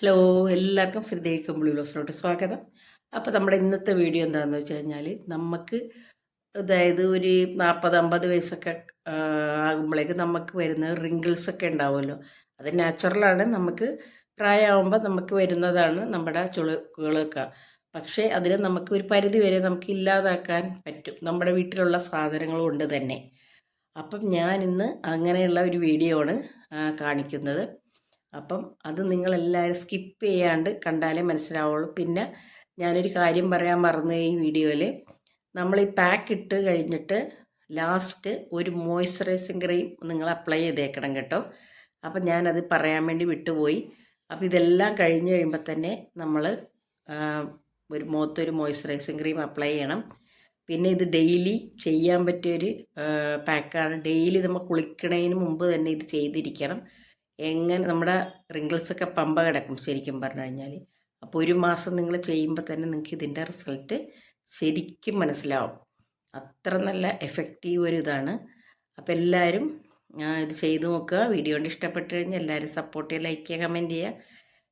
Hello എല്ലാവർക്കും ശ്രീദേവി കമ്പിളി സ്വാഗതം. അപ്പോൾ നമ്മുടെ ഇന്നത്തെ വീഡിയോ എന്താണെന്ന് വെച്ച് കഴിഞ്ഞാൽ നമുക്ക് അതായത് ഒരു നാൽപ്പത് അമ്പത് വയസ്സൊക്കെ ആകുമ്പോഴേക്ക് നമുക്ക് വരുന്ന റിങ്കിൾസ് ഒക്കെ ഉണ്ടാവുമല്ലോ. അത് നാച്ചുറലാണ് നമുക്ക് പ്രായമാകുമ്പോൾ നമുക്ക് വരുന്നതാണ് നമ്മുടെ ചുളുക്കുകളൊക്കെ പക്ഷേ അതിന് നമുക്ക് ഒരു പരിധി വരെ നമുക്ക് ഇല്ലാതാക്കാൻ പറ്റും. നമ്മുടെ വീട്ടിലുള്ള സാധനങ്ങൾ കൊണ്ട് തന്നെ. അപ്പം ഞാനിന്ന് അങ്ങനെയുള്ള ഒരു വീഡിയോ ആണ് കാണിക്കുന്നത്. അപ്പം അത് നിങ്ങളെല്ലാവരും സ്കിപ്പ് ചെയ്യാണ്ട് കണ്ടാലേ മനസ്സിലാവുള്ളൂ. പിന്നെ ഞാനൊരു കാര്യം പറയാൻ മറന്നു ഈ വീഡിയോയിൽ നമ്മൾ ഈ പാക്ക് ഇട്ട് കഴിഞ്ഞിട്ട് ലാസ്റ്റ് ഒരു മോയ്സ്ചറൈസിങ് ക്രീം നിങ്ങൾ അപ്ലൈ ചെയ്തേക്കണം കേട്ടോ. അപ്പം ഞാനത് പറയാൻ വേണ്ടി വിട്ടുപോയി. അപ്പം ഇതെല്ലാം കഴിഞ്ഞ് കഴിയുമ്പോൾ തന്നെ നമ്മൾ ഒരു മുഖത്തൊരു മോയ്സ്ചറൈസിങ് ക്രീം അപ്ലൈ ചെയ്യണം. പിന്നെ ഇത് ഡെയിലി ചെയ്യാൻ പറ്റിയൊരു പാക്കാണ് ഡെയിലി നമ്മൾ കുളിക്കണതിന് മുമ്പ് തന്നെ ഇത് ചെയ്തിരിക്കണം. എങ്ങനെ നമ്മുടെ റിങ്കിൾസൊക്കെ പമ്പ കിടക്കും ശരിക്കും പറഞ്ഞു കഴിഞ്ഞാൽ അപ്പോൾ ഒരു മാസം നിങ്ങൾ ചെയ്യുമ്പോൾ തന്നെ നിങ്ങൾക്ക് ഇതിന്റെ റിസൾട്ട് ശരിക്കും മനസ്സിലാവും. അത്ര നല്ല എഫക്റ്റീവ് ഒരു ഇതാണ്. അപ്പോൾ എല്ലാവരും ഇത് ചെയ്തു നോക്കുക. വീഡിയോ കൊണ്ട് ഇഷ്ടപ്പെട്ട് കഴിഞ്ഞാൽ എല്ലാവരും സപ്പോർട്ട് ചെയ്യുക ലൈക്ക് ചെയ്യുക കമന്റ് ചെയ്യുക.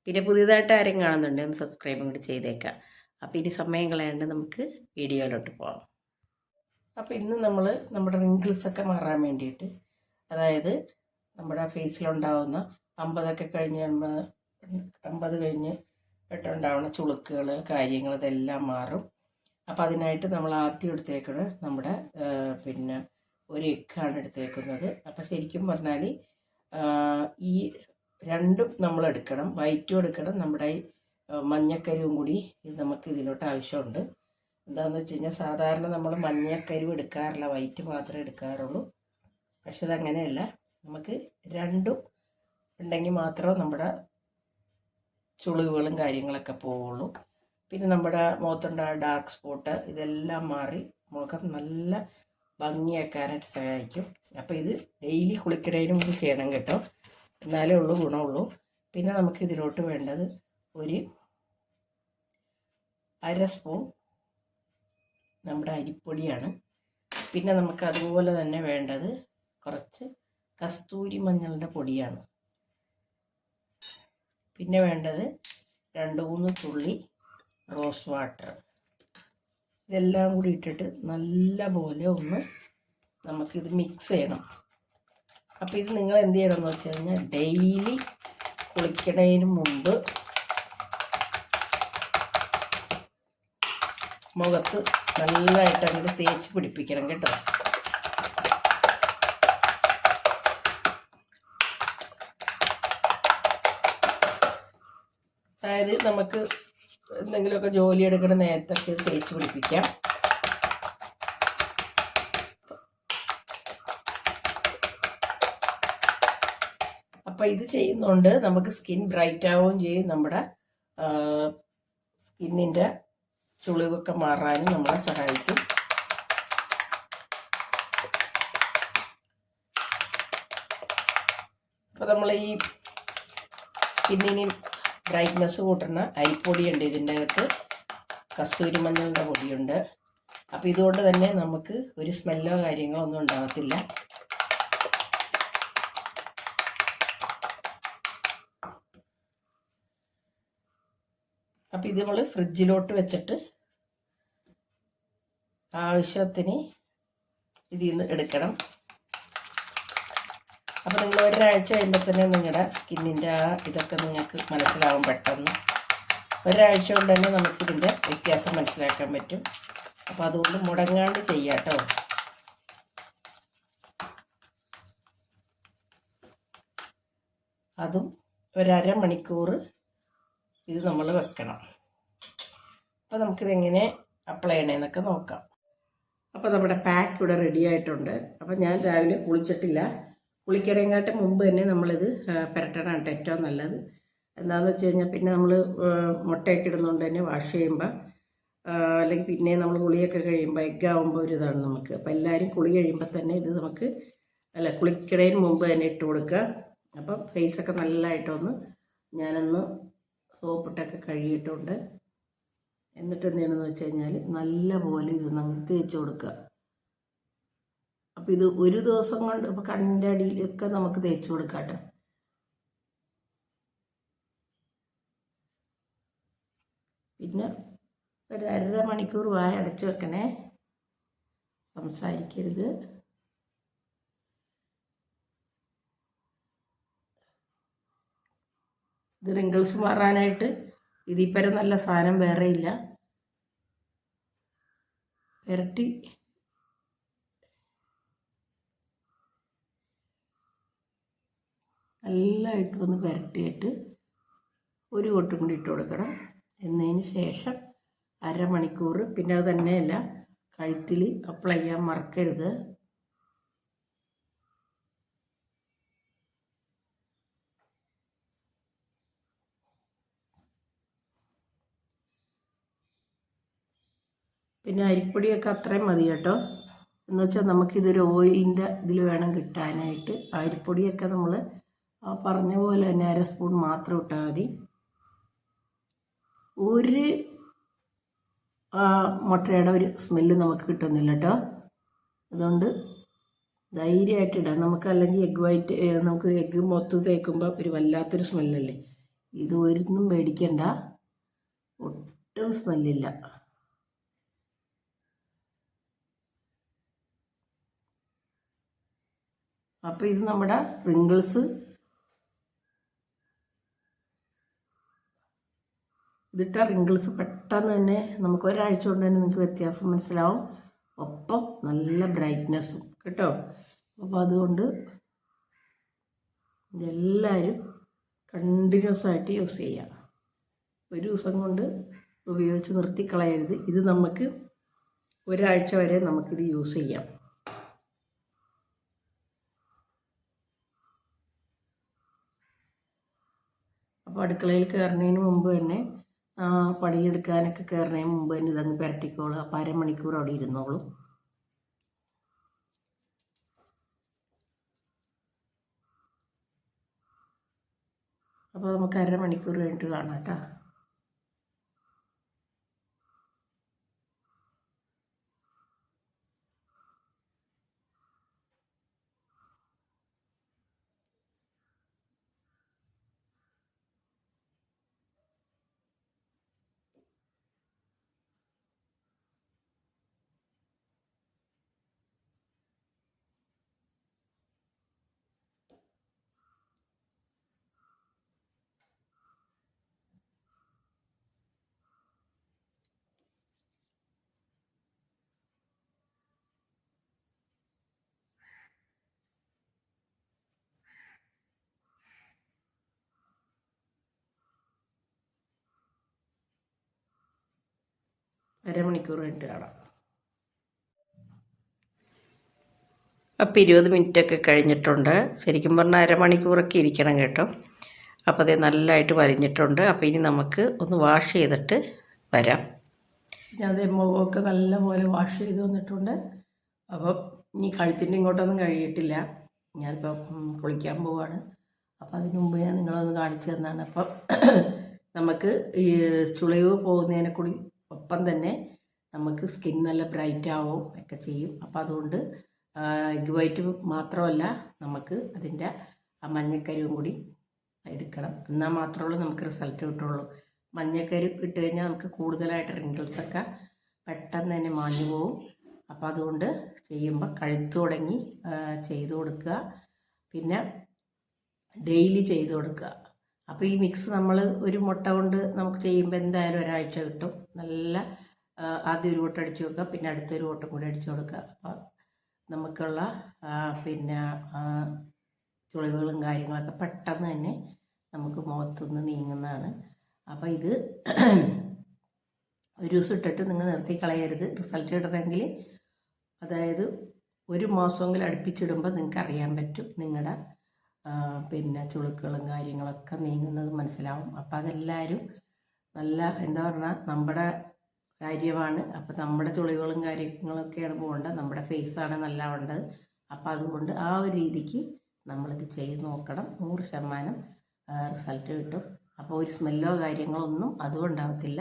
പിന്നെ പുതിയതായിട്ട് ആരും കാണുന്നുണ്ട് ഒന്ന് സബ്സ്ക്രൈബും കൂടി ചെയ്തേക്കാം അപ്പോൾ ഇനി സമയം കളയാണ്ട് നമുക്ക് വീഡിയോയിലോട്ട് പോകാം അപ്പോൾ ഇന്ന് നമ്മൾ നമ്മുടെ റിങ്കിൾസൊക്കെ മാറാൻ വേണ്ടിയിട്ട് അതായത് നമ്മുടെ ഫേസിലുണ്ടാവുന്ന അമ്പതൊക്കെ കഴിഞ്ഞ് അമ്പത് കഴിഞ്ഞ് പെട്ടുണ്ടാവുന്ന ചുളുക്കുകൾ കാര്യങ്ങൾ ഇതെല്ലാം മാറും. അപ്പം അതിനായിട്ട് നമ്മൾ ആദ്യം എടുത്തേക്കുന്നത് നമ്മുടെ പിന്നെ ഒരു എഗ്ഗാണ് എടുത്തേക്കുന്നത്. അപ്പം ശരിക്കും പറഞ്ഞാൽ ഈ രണ്ടും നമ്മൾ എടുക്കണം. വൈറ്റും എടുക്കണം. നമ്മുടെ മഞ്ഞക്കരുവും കൂടി നമുക്ക് ഇതിലോട്ട് ആവശ്യമുണ്ട്. എന്താണെന്ന് വെച്ച് കഴിഞ്ഞാൽ സാധാരണ നമ്മൾ മഞ്ഞക്കരുവ് എടുക്കാറില്ല. വൈറ്റ് മാത്രമേ എടുക്കാറുള്ളൂ. പക്ഷെ അതങ്ങനെയല്ല നമുക്ക് രണ്ടും ഉണ്ടെങ്കിൽ മാത്രമേ നമ്മുടെ ചുളിവുകളും കാര്യങ്ങളൊക്കെ പോവുള്ളൂ. പിന്നെ നമ്മുടെ മുഖത്തുണ്ട ഡാർക്ക് സ്പോട്ട് ഇതെല്ലാം മാറി മുഖം നല്ല ഭംഗിയാക്കാനായിട്ട് സഹായിക്കും. അപ്പോൾ ഇത് ഡെയിലി കുളിക്കണതിന് മുമ്പ് ചെയ്യണം കേട്ടോ. എന്നാലേ ഉള്ളൂ ഗുണമുള്ളൂ. പിന്നെ നമുക്ക് ഇതിലോട്ട് വേണ്ടത് ഒരു അര സ്പൂൺ നമ്മുടെ അരിപ്പൊടിയാണ്. പിന്നെ നമുക്ക് അതുപോലെ തന്നെ വേണ്ടത് കുറച്ച് കസ്തൂരി മഞ്ഞളുടെ പൊടിയാണ്. പിന്നെ വേണ്ടത് രണ്ട് മൂന്ന് തുള്ളി റോസ് വാട്ടർ. ഇതെല്ലാം കൂടി ഇട്ടിട്ട് നല്ല പോലെ ഒന്ന് നമുക്കിത് മിക്സ് ചെയ്യണം. അപ്പോൾ ഇത് നിങ്ങൾ എന്ത് ചെയ്യണം എന്ന് വെച്ച് കഴിഞ്ഞാൽ ഡെയിലി കുളിക്കണതിന് മുമ്പ് മുഖത്ത് നല്ലതായിട്ട് അങ്ങോട്ട് തേച്ച് പിടിപ്പിക്കണം കേട്ടോ. അതായത് നമുക്ക് എന്തെങ്കിലുമൊക്കെ ജോലി എടുക്കണ നേരത്തൊക്കെ ഇത് തേച്ച് പിടിപ്പിക്കാം. അപ്പം ഇത് ചെയ്യുന്നതുകൊണ്ട് നമുക്ക് സ്കിൻ ബ്രൈറ്റ് ആവുകയും ചെയ്യും. നമ്മുടെ സ്കിന്നിന്റെ ചുളിവൊക്കെ മാറാനും നമ്മളെ സഹായിക്കും. അപ്പോൾ നമ്മൾ ഈ സ്കിന്നിന് ബ്രൈറ്റ്നസ് കൂട്ടുന്ന അരിപ്പൊടിയുണ്ട് ഇതിന്റെ അകത്ത് കസ്തൂരി മഞ്ഞളുടെ പൊടിയുണ്ട്. അപ്പോൾ ഇതുകൊണ്ട് തന്നെ നമുക്ക് ഒരു സ്മെല്ലോ കാര്യങ്ങളോ ഒന്നും ഉണ്ടാകത്തില്ല. അപ്പോൾ ഇത് നമ്മൾ ഫ്രിഡ്ജിലോട്ട് വെച്ചിട്ട് ആവശ്യത്തിന് ഇതിൽ നിന്ന് എടുക്കണം. അപ്പോൾ നിങ്ങൾ ഒരാഴ്ച കഴിയുമ്പോൾ തന്നെ നിങ്ങളുടെ സ്കിന്നിന്റെ ആ ഇതൊക്കെ നിങ്ങൾക്ക് മനസ്സിലാവും പെട്ടെന്ന്. ഒരാഴ്ച കൊണ്ട് തന്നെ നമുക്കിതിന്റെ വ്യത്യാസം മനസ്സിലാക്കാൻ പറ്റും. അപ്പോൾ അതുകൊണ്ട് മുടങ്ങാണ്ട് ചെയ്യാട്ടോ കേട്ടോ. അതും ഒരര മണിക്കൂർ ഇത് നമ്മൾ വെക്കണം. അപ്പോൾ നമുക്കിതെങ്ങനെ അപ്ലൈ ചെയ്യണമെന്നൊക്കെ നോക്കാം. അപ്പോൾ നമ്മുടെ പാക്ക് ഇവിടെ റെഡി ആയിട്ടുണ്ട്. അപ്പോൾ ഞാൻ രാവിലെ കുളിച്ചിട്ടില്ല. കുളിക്കണേക്കാട്ട് മുമ്പ് തന്നെ നമ്മളിത് പുരട്ടണം ഏറ്റവും നല്ലത്. എന്താണെന്ന് വെച്ച് കഴിഞ്ഞാൽ പിന്നെ നമ്മൾ മുട്ടയൊക്കെ ഇടുന്നതുകൊണ്ട് തന്നെ വാഷ് ചെയ്യുമ്പോൾ അല്ലെങ്കിൽ പിന്നെ നമ്മൾ കുളിയൊക്കെ കഴിയുമ്പോൾ എഗ്ഗാവുമ്പോൾ ഒരു ഇതാണ് നമുക്ക്. അപ്പോൾ എല്ലാവരും കുളി കഴിയുമ്പോൾ തന്നെ ഇത് നമുക്ക് അല്ല കുളിക്കടയിന് മുമ്പ് തന്നെ ഇട്ട് കൊടുക്കുക അപ്പം ഫേസൊക്കെ നല്ലതായിട്ടൊന്ന് ഞാനൊന്ന് സോപ്പിട്ടൊക്കെ കഴുകിയിട്ടുണ്ട്. എന്നിട്ട് എന്ത് ചെയ്യണമെന്ന് വെച്ച് കഴിഞ്ഞാൽ നല്ല പോലെ ഇത് നിർത്തി തേച്ച് കൊടുക്കുക അപ്പം ഇത് ഒരു ദിവസം കൊണ്ട് ഇപ്പോൾ കണ്ണിന്റെ അടിയിലൊക്കെ നമുക്ക് തേച്ച് കൊടുക്കാം പിന്നെ ഒരു അര മണിക്കൂർ വായ അടച്ചു വെക്കണേ. സംസാരിക്കരുത്. ഇത് റിങ്കിൾസ് മാറാനായിട്ട് ഇതിപ്പരം നല്ല സാധനം വേറെ ഇല്ല. പുരട്ടി നല്ലതായിട്ട് ഒന്ന് പുരട്ടിയിട്ട് ഒരു കൊട്ടും കൂടി ഇട്ട് കൊടുക്കണം. എന്നതിന് ശേഷം അരമണിക്കൂർ പിന്നെ അത് തന്നെയല്ല കഴുത്തിൽ അപ്ലൈ ചെയ്യാൻ മറക്കരുത്. പിന്നെ അരിപ്പൊടിയൊക്കെ അത്രയും മതി കേട്ടോ. എന്ന് വെച്ചാൽ നമുക്കിതൊരു ഓയിലിന്റെ ഇതിൽ വേണം കിട്ടാനായിട്ട്. അരിപ്പൊടിയൊക്കെ നമ്മൾ ആ പറഞ്ഞ പോലെ തന്നെ അര സ്പൂൺ മാത്രം ഇട്ടാൽ മതി. ഒരു മുട്ടയുടെ ഒരു സ്മെല്ല് നമുക്ക് കിട്ടുന്നില്ല കേട്ടോ അതുകൊണ്ട് ധൈര്യമായിട്ട് ഇടാം. നമുക്ക് അല്ലെങ്കിൽ എഗ് വൈറ്റ് നമുക്ക് എഗ്ഗ് മൊത്തം തേക്കുമ്പോൾ ഒരു വല്ലാത്തൊരു സ്മെല്ലല്ലേ ഇത് ഒരിന്നും മേടിക്കണ്ട. ഒട്ടും സ്മെല്ലില്ല അപ്പോൾ ഇത് നമ്മുടെ റിങ്കിൾസ് ഇതിട്ട റിങ്കിൾസ് പെട്ടെന്ന് തന്നെ നമുക്ക് ഒരാഴ്ച കൊണ്ട് തന്നെ നിങ്ങൾക്ക് വ്യത്യാസം മനസ്സിലാവും. ഒപ്പം നല്ല ബ്രൈറ്റ്നെസ്സും കേട്ടോ? അപ്പോൾ അതുകൊണ്ട് ഇതെല്ലാവരും കണ്ടിന്യൂസ് ആയിട്ട് യൂസ് ചെയ്യുക ഒരു ദിവസം കൊണ്ട് ഉപയോഗിച്ച് നിർത്തിക്കളയരുത് ഇത് നമുക്ക് ഒരാഴ്ച വരെ നമുക്കിത് യൂസ് ചെയ്യാം. അപ്പോൾ അടുക്കളയിൽ കയറുന്നതിന് മുമ്പ് തന്നെ പണിയെടുക്കാനൊക്കെ കയറുന്നതിന് മുമ്പ് തന്നെ ഇതങ്ങ് പുരട്ടിക്കോളും. അപ്പോൾ അരമണിക്കൂർ അവിടെ ഇരുന്നോളും. അപ്പോൾ നമുക്ക് അരമണിക്കൂർ കഴിഞ്ഞിട്ട് കാണാം കേട്ടോ. അരമണിക്കൂർ കഴിഞ്ഞിട്ട് കാണാം. അപ്പോൾ ഇരുപത് മിനിറ്റൊക്കെ കഴിഞ്ഞിട്ടുണ്ട്. ശരിക്കും പറഞ്ഞാൽ അരമണിക്കൂറൊക്കെ ഇരിക്കണം കേട്ടോ. അപ്പോൾ അതേ നല്ലതായിട്ട് വലിഞ്ഞിട്ടുണ്ട് അപ്പോൾ ഇനി നമുക്ക് ഒന്ന് വാഷ് ചെയ്തിട്ട് വരാം. ഞാൻ അതേ മുഖമൊക്കെ നല്ലപോലെ വാഷ് ചെയ്ത് വന്നിട്ടുണ്ട്. അപ്പം ഇനി കഴുത്തിന്റെ ഇങ്ങോട്ടൊന്നും കഴിയിട്ടില്ല. ഞാനിപ്പോൾ കുളിക്കാൻ പോവാണ്. അപ്പോൾ അതിന് മുമ്പ് ഞാൻ നിങ്ങളൊന്ന് കാണിച്ചു തന്നാണ്. അപ്പം നമുക്ക് ഈ ചുളിവ് പോകുന്നതിനെ കൂടി ഒപ്പം തന്നെ നമുക്ക് സ്കിൻ നല്ല ബ്രൈറ്റ് ആവും ഒക്കെ ചെയ്യും. അപ്പോൾ അതുകൊണ്ട് എഗ് വൈറ്റ് മാത്രമല്ല നമുക്ക് അതിന്റെ ആ മഞ്ഞക്കരുവും കൂടി എടുക്കണം. എന്നാൽ മാത്രമേ നമുക്ക് റിസൾട്ട് കിട്ടുള്ളൂ. മഞ്ഞക്കരി ഇട്ട് കഴിഞ്ഞാൽ നമുക്ക് കൂടുതലായിട്ട് റിങ്കിൾസൊക്കെ പെട്ടെന്ന് തന്നെ മാഞ്ഞു പോവും. അപ്പോൾ അതുകൊണ്ട് ചെയ്യുമ്പോൾ കഴുത്ത് തുടങ്ങി ചെയ്തു കൊടുക്കുക. പിന്നെ ഡെയിലി ചെയ്തു കൊടുക്കുക. അപ്പോൾ ഈ മിക്സ് നമ്മൾ ഒരു മുട്ട കൊണ്ട് നമുക്ക് ചെയ്യുമ്പോൾ എന്തായാലും ഒരാഴ്ച കിട്ടും. നല്ല ആദ്യം ഒരു വോട്ട് അടിച്ചു വെക്കുക. പിന്നെ അടുത്തൊരു വട്ടം കൂടി അടിച്ചു കൊടുക്കുക. അപ്പോൾ നമുക്കുള്ള പിന്നെ ചുളിവുകളും കാര്യങ്ങളൊക്കെ പെട്ടെന്ന് തന്നെ നമുക്ക് മുഖത്തുനിന്ന് നീങ്ങുന്നതാണ്. അപ്പോൾ ഇത് ഒരു ദിവസം ഇട്ടിട്ട് നിങ്ങൾ നിർത്തി കളയരുത്. റിസൾട്ട് ഇടണമെങ്കിൽ അതായത് ഒരു മാസമെങ്കിലും അടുപ്പിച്ചിടുമ്പോൾ നിങ്ങൾക്ക് അറിയാൻ പറ്റും. നിങ്ങളുടെ പിന്നെ ചുളുക്കുകളും കാര്യങ്ങളൊക്കെ നീങ്ങുന്നത് മനസ്സിലാവും. അപ്പോൾ അതെല്ലാവരും നല്ല എന്താ പറഞ്ഞാൽ നമ്മുടെ കാര്യമാണ്. അപ്പോൾ നമ്മുടെ തുളികളും കാര്യങ്ങളൊക്കെയാണ് പോകേണ്ടത്. നമ്മുടെ ഫേസാണ് നല്ല വേണ്ടത് അപ്പോൾ അതുകൊണ്ട് ആ ഒരു രീതിക്ക് നമ്മളിത് ചെയ്ത് നോക്കണം. നൂറ് ശതമാനം റിസൾട്ട് കിട്ടും. അപ്പോൾ ഒരു സ്മെല്ലോ കാര്യങ്ങളോ ഒന്നും അതും ഉണ്ടാകത്തില്ല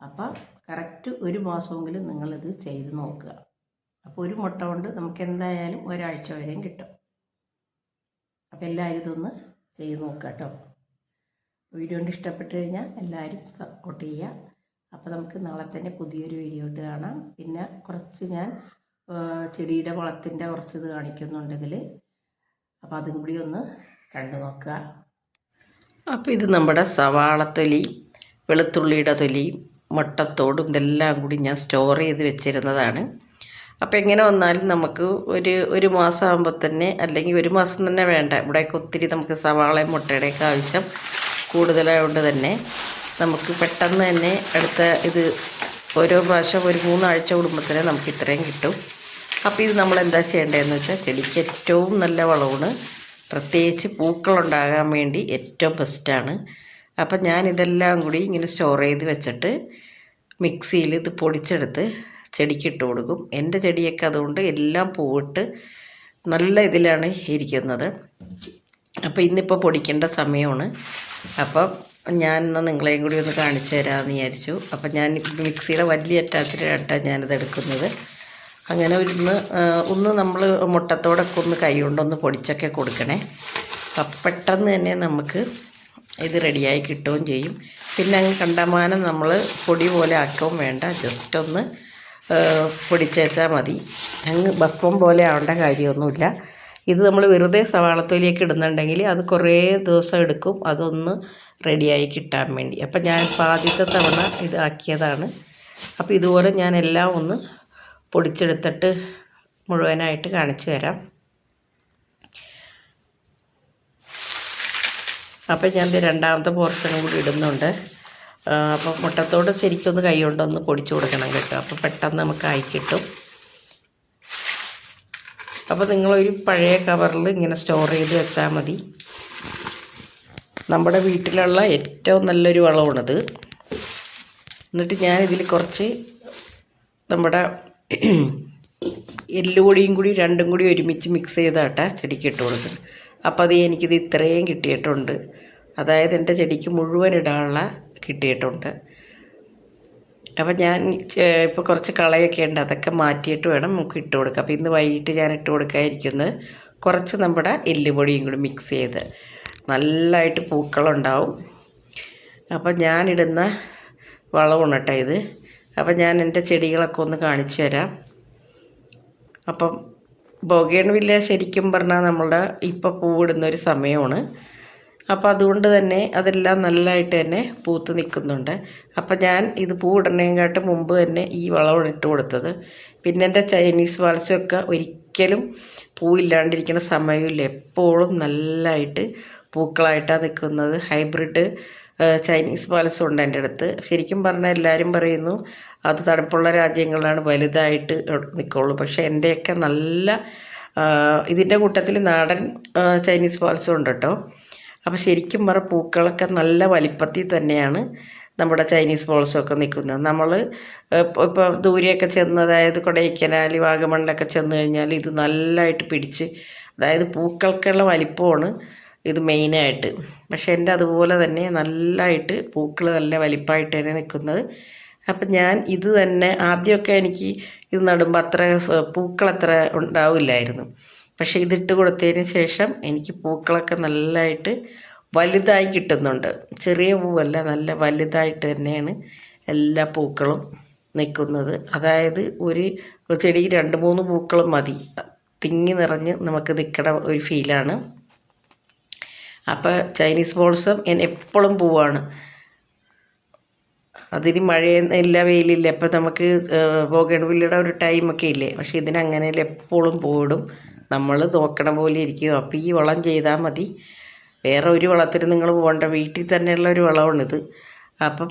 അപ്പം കറക്റ്റ് ഒരു മാസമെങ്കിലും നിങ്ങളിത് ചെയ്ത് നോക്കുക. അപ്പോൾ ഒരു മുട്ട കൊണ്ട് നമുക്ക് എന്തായാലും ഒരാഴ്ച വരെയും കിട്ടും. അപ്പോൾ എല്ലാവരും ഇതൊന്ന് ചെയ്ത് നോക്കുക കേട്ടോ വീഡിയോ കൊണ്ട് ഇഷ്ടപ്പെട്ട് കഴിഞ്ഞാൽ എല്ലാവരും സപ്പോർട്ട് ചെയ്യുക. അപ്പോൾ നമുക്ക് നാളെ തന്നെ പുതിയൊരു വീഡിയോ ഇട്ട് കാണാം. പിന്നെ കുറച്ച് ഞാൻ ചെടിയുടെ വളത്തിന്റെ കുറച്ച് ഇത് കാണിക്കുന്നുണ്ട് അപ്പോൾ അതും കൂടി ഒന്ന് കണ്ടു നോക്കുക. അപ്പോൾ ഇത് നമ്മുടെ സവാളത്തൊലി വെളുത്തുള്ളിയുടെ തൊലി മുട്ടത്തോടും ഇതെല്ലാം കൂടി ഞാൻ സ്റ്റോർ ചെയ്ത് വെച്ചിരുന്നതാണ്. അപ്പോൾ എങ്ങനെ വന്നാലും നമുക്ക് ഒരു ഒരു മാസം ആകുമ്പോൾ തന്നെ അല്ലെങ്കിൽ ഒരു മാസം തന്നെ വേണ്ട. ഇവിടെയൊക്കെ ഒത്തിരി നമുക്ക് സവാളയും മുട്ടയുടെയൊക്കെ ആവശ്യം. കൂടുതലായതുകൊണ്ട് തന്നെ നമുക്ക് പെട്ടെന്ന് തന്നെ അടുത്ത ഇത് ഓരോ പ്രാവശ്യം ഒരു മൂന്നാഴ്ച കൂടുമ്പോൾ തന്നെ നമുക്ക് ഇത്രയും കിട്ടും. അപ്പോൾ ഇത് നമ്മൾ എന്താ ചെയ്യേണ്ടതെന്ന് വെച്ചാൽ ചെടിക്ക് ഏറ്റവും നല്ല വളമാണ്. പ്രത്യേകിച്ച് പൂക്കളുണ്ടാകാൻ വേണ്ടി ഏറ്റവും ബെസ്റ്റാണ് അപ്പം ഞാൻ ഇതെല്ലാം കൂടി ഇങ്ങനെ സ്റ്റോർ ചെയ്ത് വെച്ചിട്ട് മിക്സിയിൽ ഇത് പൊടിച്ചെടുത്ത് ചെടിക്ക് ഇട്ട് കൊടുക്കും. എന്റെ ചെടിയൊക്കെ അതുകൊണ്ട് എല്ലാം പൂവിട്ട് നല്ല ഇതിലാണ് ഇരിക്കുന്നത്. അപ്പോൾ ഇന്നിപ്പോൾ പൊടിക്കേണ്ട സമയമാണ്. അപ്പം ഞാൻ എന്നാൽ നിങ്ങളെയും കൂടി ഒന്ന് കാണിച്ചു തരാമെന്ന് വിചാരിച്ചു. അപ്പം ഞാൻ മിക്സിയുടെ വലിയ അറ്റാച്ചിലായിട്ടാണ് ഞാനിത് എടുക്കുന്നത്. അങ്ങനെ ഒന്ന് ഒന്ന് നമ്മൾ മുട്ടത്തോടൊക്കെ ഒന്ന് കൈ കൊണ്ടൊന്ന് പൊടിച്ചൊക്കെ കൊടുക്കണേ. അപ്പം പെട്ടെന്ന് തന്നെ നമുക്ക് ഇത് റെഡിയായി കിട്ടുകയും ചെയ്യും. പിന്നെ അങ്ങ് കണ്ടമാനം നമ്മൾ പൊടി പോലെ ആക്കുകയും വേണ്ട. ജസ്റ്റ് ഒന്ന് പൊടിച്ചേച്ചാൽ മതി. അങ്ങ് ഭസ്മം പോലെ ആവേണ്ട കാര്യമൊന്നുമില്ല. ഇത് നമ്മൾ വെറുതെ സവാളത്തൊലിയൊക്കെ ഇടുന്നുണ്ടെങ്കിൽ അത് കുറേ ദിവസം എടുക്കും. അതൊന്ന് റെഡിയായി കിട്ടാൻ വേണ്ടി. അപ്പം ഞാൻ ഇപ്പോൾ ആദ്യത്തെ തവണ ഇത് ആക്കിയതാണ്. അപ്പോൾ ഇതുപോലെ ഞാൻ എല്ലാം ഒന്ന് പൊടിച്ചെടുത്തിട്ട് മുഴുവനായിട്ട് കാണിച്ചു തരാം. അപ്പം ഞാൻ രണ്ടാമത്തെ പോർഷനും കൂടി ഇടുന്നുണ്ട്. അപ്പം അപ്പോൾ മുട്ടത്തോട് ശരിക്കൊന്ന് കൈ കൊണ്ടൊന്ന് പൊടിച്ചു കൊടുക്കണം കേട്ടോ. അപ്പോൾ പെട്ടെന്ന് നമുക്ക് ആയി കിട്ടും. അപ്പോൾ നിങ്ങളൊരു പഴയ കവറിൽ ഇങ്ങനെ സ്റ്റോർ ചെയ്ത് വെച്ചാൽ മതി. നമ്മുടെ വീട്ടിലുള്ള ഏറ്റവും നല്ലൊരു വളമാണിത്. എന്നിട്ട് ഞാൻ ഇതിൽ കുറച്ച് നമ്മുടെ എല്ലുപൊടിയും കൂടി രണ്ടും കൂടി ഒരുമിച്ച് മിക്സ് ചെയ്താട്ടാ ചെടിക്ക് ഇട്ട് കൊടുക്കുന്നത് അപ്പോൾ അത് എനിക്കിത് ഇത്രയും കിട്ടിയിട്ടുണ്ട്. അതായത് എന്റെ ചെടിക്ക് മുഴുവൻ ഇടാനുള്ള കിട്ടിയിട്ടുണ്ട്. അപ്പം ഞാൻ ഇപ്പോൾ കുറച്ച് കളയൊക്കെ ഉണ്ട്. അതൊക്കെ മാറ്റിയിട്ട് വേണം നമുക്ക് ഇട്ട് കൊടുക്കാം അപ്പോൾ ഇന്ന് വൈകിട്ട് ഞാൻ ഇട്ട് കൊടുക്കാതിരിക്കുന്നത് കുറച്ച് നമ്മുടെ എല്ലുപൊടിയും കൂടി മിക്സ് ചെയ്ത്. നല്ലതായിട്ട് പൂക്കളുണ്ടാവും. അപ്പം ഞാനിടുന്ന വളമാണ് കേട്ടോ ഇത്. അപ്പം ഞാൻ എന്റെ ചെടികളൊക്കെ ഒന്ന് കാണിച്ചു തരാം. അപ്പം ബൊഗേൺവില്ല ശരിക്കും പറഞ്ഞാൽ നമ്മളുടെ ഇപ്പോൾ പൂവിടുന്ന ഒരു സമയമാണ്. അപ്പോൾ അതുകൊണ്ട് തന്നെ അതെല്ലാം നല്ലതായിട്ട് തന്നെ പൂത്ത് നിൽക്കുന്നുണ്ട്. അപ്പം ഞാൻ ഇത് പൂ ഇടണേക്കാട്ട് മുമ്പ് തന്നെ ഈ വളമാണ് ഇട്ട് കൊടുത്തത്. പിന്നെ എന്റെ ചൈനീസ് വളച്ചൊക്കെ ഒരിക്കലും പൂവില്ലാണ്ടിരിക്കുന്ന സമയമില്ല. എപ്പോഴും നല്ലതായിട്ട് പൂക്കളായിട്ടാണ് നിൽക്കുന്നത്. ഹൈബ്രിഡ് ചൈനീസ് പാലസം ഉണ്ട് എന്റെ അടുത്ത്. ശരിക്കും പറഞ്ഞാൽ എല്ലാവരും പറയുന്നു അത് തണുപ്പുള്ള രാജ്യങ്ങളാണ് വലുതായിട്ട് നിൽക്കുള്ളൂ. പക്ഷേ എന്റെയൊക്കെ നല്ല ഇതിന്റെ കൂട്ടത്തിൽ നാടൻ ചൈനീസ് പാലസം ഉണ്ട് കേട്ടോ. അപ്പോൾ ശരിക്കും പറ പൂക്കളൊക്കെ നല്ല വലിപ്പത്തിൽ തന്നെയാണ് നമ്മുടെ ചൈനീസ് ബോൾസൊക്കെ നിൽക്കുന്നത്. നമ്മൾ ഇപ്പോൾ ദൂരെയൊക്കെ ചെന്ന് അതായത് കൊടൈക്കനാൽ വാഗമണ്ണിലൊക്കെ ചെന്ന് കഴിഞ്ഞാൽ ഇത് നല്ലതായിട്ട് പിടിച്ച് അതായത് പൂക്കൾക്കുള്ള വലിപ്പമാണ് ഇത് മെയിനായിട്ട് പക്ഷേ എന്റെ അതുപോലെ തന്നെ നല്ലതായിട്ട് പൂക്കൾ നല്ല വലിപ്പമായിട്ട് തന്നെ നിൽക്കുന്നത്. അപ്പം ഞാൻ ഇത് തന്നെ ആദ്യമൊക്കെ എനിക്ക് ഇത് നടുമ്പോൾ അത്ര പൂക്കളത്ര ഉണ്ടാവില്ലായിരുന്നു. പക്ഷേ ഇതിട്ട് കൊടുത്തതിന് ശേഷം എനിക്ക് പൂക്കളൊക്കെ നല്ലതായിട്ട് വലുതായി കിട്ടുന്നുണ്ട്. ചെറിയ പൂവല്ല നല്ല വലുതായിട്ട് തന്നെയാണ് എല്ലാ പൂക്കളും നിൽക്കുന്നത്. അതായത് ഒരു ചെടി രണ്ട് മൂന്ന് പൂക്കളും മതി. തിങ്ങി നിറഞ്ഞ് നമുക്ക് നിൽക്കണ ഒരു ഫീലാണ്. അപ്പോൾ ചൈനീസ് ബോൾസം ഞാൻ എപ്പോഴും പൂവാണ്. അതിന് മഴയില്ല വെയിലില്ല. ഇപ്പം നമുക്ക് ബോഗൺവില്ലയുടെ ഒരു ടൈമൊക്കെ ഇല്ലേ? പക്ഷേ ഇതിനങ്ങനെയല്ല എപ്പോഴും പോയിടും നമ്മൾ നോക്കണ പോലെ ഇരിക്കും. അപ്പോൾ ഈ വളം ചെയ്താൽ മതി. വേറെ ഒരു വളത്തിന് നിങ്ങൾ പോകണ്ട. വീട്ടിൽ തന്നെയുള്ള ഒരു വളമാണിത്. അപ്പം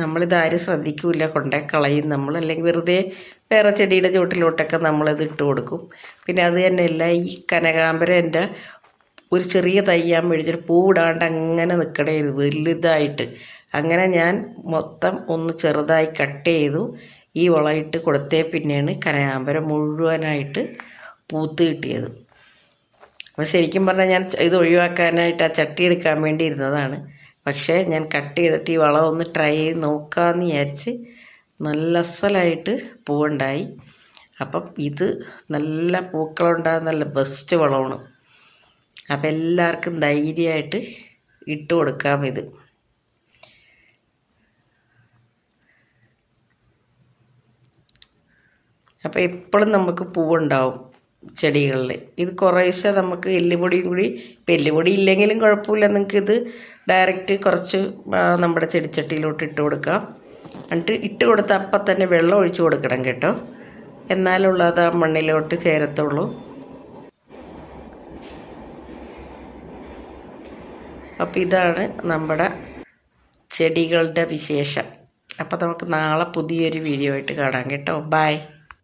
നമ്മളിതാരും ശ്രദ്ധിക്കില്ല കൊണ്ടേ കളയും. നമ്മൾ അല്ലെങ്കിൽ വെറുതെ വേറെ ചെടിയുടെ ചുവട്ടിലോട്ടൊക്കെ നമ്മളിത് ഇട്ട് കൊടുക്കും. പിന്നെ അത് തന്നെയല്ല ഈ കനകാമ്പരം എന്റെ ഒരു ചെറിയ തയ്യാൻ മേടിച്ചിട്ട് പൂവിടാണ്ട് അങ്ങനെ നിൽക്കണേ വലുതായിട്ട്. അങ്ങനെ ഞാൻ മൊത്തം ഒന്ന് ചെറുതായി കട്ട് ചെയ്തു. ഈ വളമിട്ട് കൊടുത്തേ പിന്നെയാണ് കനകാമ്പരം മുഴുവനായിട്ട് പൂത്ത് കിട്ടിയത്. അപ്പോൾ ശരിക്കും പറഞ്ഞാൽ ഞാൻ ഇത് ഒഴിവാക്കാനായിട്ട് ആ ചട്ടി എടുക്കാൻ വേണ്ടി ഇരുന്നതാണ്. പക്ഷേ ഞാൻ കട്ട് ചെയ്തിട്ട് ഈ വളം ഒന്ന് ട്രൈ ചെയ്ത് നോക്കാമെന്ന് വിചാരിച്ച് നല്ല അസലായിട്ട് പൂവുണ്ടായി. അപ്പം ഇത് നല്ല പൂക്കളുണ്ടാകുന്ന നല്ല ബെസ്റ്റ് വളമാണ്. അപ്പം എല്ലാവർക്കും ധൈര്യമായിട്ട് ഇട്ട് കൊടുക്കാം ഇത്. അപ്പോൾ എപ്പോഴും നമുക്ക് പൂവുണ്ടാവും ചെടികളിൽ ഇത് കുറേശ്ശെ നമുക്ക് എല്ലുപൊടിയും കൂടി ഇപ്പം എല്ലുപൊടി ഇല്ലെങ്കിലും കുഴപ്പമില്ല. നിങ്ങൾക്ക് ഇത് ഡയറക്റ്റ് കുറച്ച് നമ്മുടെ ചെടിച്ചട്ടിയിലോട്ട് ഇട്ട് കൊടുക്കാം. എന്നിട്ട് ഇട്ട് കൊടുത്ത അപ്പം തന്നെ വെള്ളം ഒഴിച്ചു കൊടുക്കണം കേട്ടോ. എന്നാലുള്ളത് ആ മണ്ണിലോട്ട് ചേരത്തുള്ളൂ. അപ്പോൾ ഇതാണ് നമ്മുടെ ചെടികളുടെ വിശേഷം. അപ്പോൾ നമുക്ക് നാളെ പുതിയൊരു വീഡിയോ ആയിട്ട് കാണാം കേട്ടോ. ബൈ